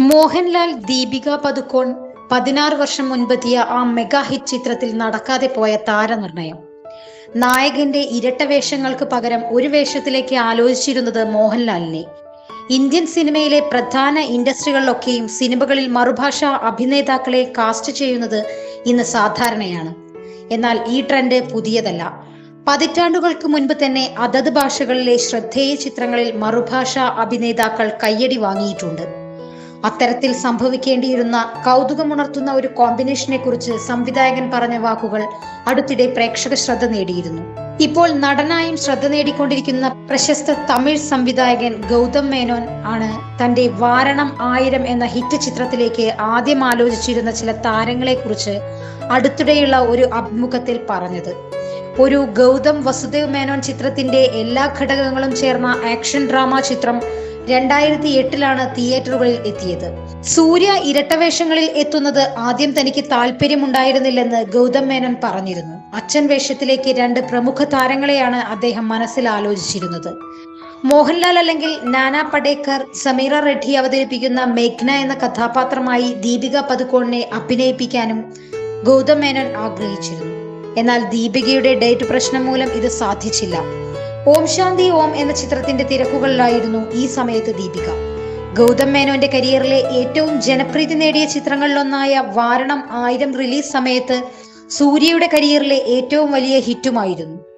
മോഹൻലാൽ ദീപിക പതുക്കോൺ പതിനാറ് വർഷം മുൻപെത്തിയ ആ മെഗാ ഹിറ്റ് ചിത്രത്തിൽ നടക്കാതെ പോയ താരനിർണയം. നായകന്റെ ഇരട്ട വേഷങ്ങൾക്ക് പകരം ഒരു വേഷത്തിലേക്ക് ആലോചിച്ചിരുന്നത് മോഹൻലാലിനെ. ഇന്ത്യൻ സിനിമയിലെ പ്രധാന ഇൻഡസ്ട്രികളിലൊക്കെയും സിനിമകളിൽ മറുഭാഷ അഭിനേതാക്കളെ കാസ്റ്റ് ചെയ്യുന്നത് ഇന്ന് സാധാരണയാണ്. എന്നാൽ ഈ ട്രെൻഡ് പുതിയതല്ല. പതിറ്റാണ്ടുകൾക്ക് മുൻപ് തന്നെ അതത് ഭാഷകളിലെ ശ്രദ്ധേയ ചിത്രങ്ങളിൽ മറുഭാഷ അഭിനേതാക്കൾ കയ്യടി വാങ്ങിയിട്ടുണ്ട്. അത്തരത്തിൽ സംഭവിക്കേണ്ടിയിരുന്ന കൗതുകമുണർത്തുന്ന ഒരു കോമ്പിനേഷനെ കുറിച്ച് സംവിധായകൻ പറഞ്ഞ വാക്കുകൾ അടുത്തിടെ പ്രേക്ഷക ശ്രദ്ധ നേടിയിരുന്നു. ഇപ്പോൾ നടനായും ശ്രദ്ധ നേടിക്കൊണ്ടിരിക്കുന്ന പ്രശസ്ത തമിഴ് സംവിധായകൻ ഗൗതം മേനോൻ ആണ് തന്റെ വാരണം ആയിരം എന്ന ഹിറ്റ് ചിത്രത്തിലേക്ക് ആദ്യം ആലോചിച്ചിരുന്ന ചില താരങ്ങളെ കുറിച്ച് അടുത്തിടെയുള്ള ഒരു അഭിമുഖത്തിൽ പറഞ്ഞത്. ഒരു ഗൗതം വസുദേവ് മേനോൻ ചിത്രത്തിന്റെ എല്ലാ ഘടകങ്ങളും ചേർന്ന ആക്ഷൻ ഡ്രാമ ചിത്രം രണ്ടായിരത്തി എട്ടിലാണ് തിയേറ്ററുകളിൽ എത്തിയത്. സൂര്യ ഇരട്ടവേഷങ്ങളിൽ എത്തുന്നത് ആദ്യം തനിക്ക് താല്പര്യമുണ്ടായിരുന്നില്ലെന്ന് ഗൗതം മേനോൻ പറഞ്ഞിരുന്നു. അച്ഛൻ വേഷത്തിലേക്ക് രണ്ട് പ്രമുഖ താരങ്ങളെയാണ് അദ്ദേഹം മനസ്സിൽ ആലോചിച്ചിരുന്നത്. മോഹൻലാൽ അല്ലെങ്കിൽ നാനാ പടേക്കർ സമീറ റെഡ്ഡി അവതരിപ്പിക്കുന്ന മേഘ്ന എന്ന കഥാപാത്രമായി ദീപിക പതുക്കോണിനെ അഭിനയിപ്പിക്കാനും ഗൗതം മേനോൻ ആഗ്രഹിച്ചിരുന്നു. എന്നാൽ ദീപികയുടെ ഡേറ്റ് പ്രശ്നം മൂലം ഇത് സാധിച്ചില്ല. ഓം ശാന്തി ഓം എന്ന ചിത്രത്തിന്റെ തിരക്കുകളിലായിരുന്നു ഈ സമയത്ത് ദീപിക. ഗൗതം മേനോന്റെ കരിയറിലെ ഏറ്റവും ജനപ്രീതി നേടിയ ചിത്രങ്ങളിലൊന്നായ വാരണം ആയിരം റിലീസ് സമയത്ത് സൂര്യയുടെ കരിയറിലെ ഏറ്റവും വലിയ ഹിറ്റുമായിരുന്നു.